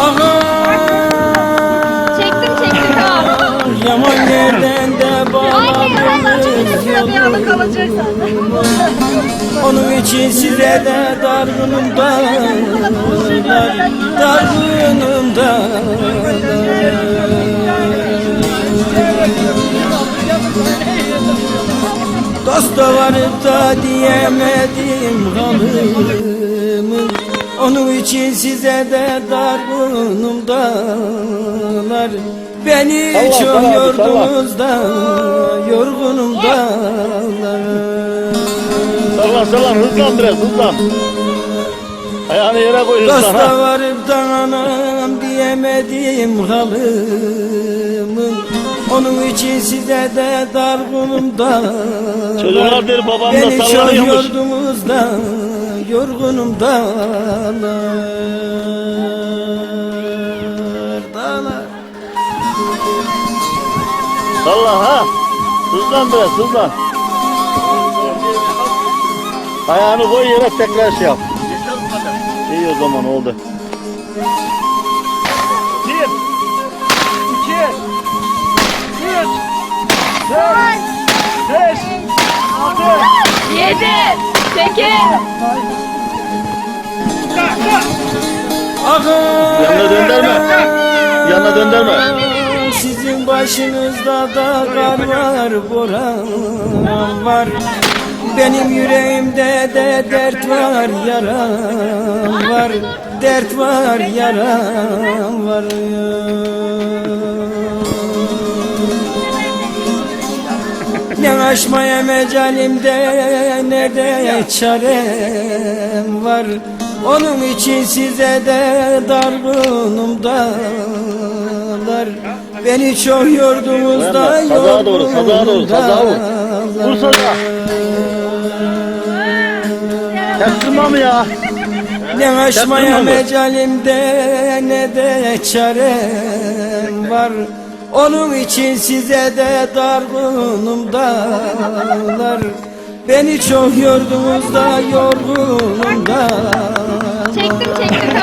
Aha! Çektim çektim tamam. Yaman yerden de Anne Allah çok bağladınız sıra bir kalacak. Onun için size de dargınım da Dargınım da Dosta varıp da diyemedim halımı Onun için size de dargınım dağlar. Beni Salla, çok salla abi, yordunuz da Yorgunum dağlar. Sallan sallan hızlan biraz hızlan. Ayağını yere koy hızlan Dosta varıp da anam diyemedim halımın Onun için size de dargınım da Çocuklar der babam da Beni çok yordunuz da yorgunum dağlar Dağlar Sallan ha. Hızlan biraz hızlan. Ayağını koy yere tekrar şey yap. İyi o zaman oldu. Beş, altı. Yedi. Sekiz. Yanına döndürme. Yanına döndürme. Sizin başınızda da kar var, boran var Benim yüreğimde de dert var, yaram var Dert var, yaram var Ne aşmaya mecalimde ne de çarem var Onun için size de dargınım dağlar Beni çok yordunuz da sazağa doğru, sazağa doğru, sazağa vur. Vur sazağa. Kestirme mi ya? Ne aşmaya mecalimde ne de çarem var Onun için size de dargınım dağlar. Beni çok yordunuz da yorgunum dağlar. Çektim çektim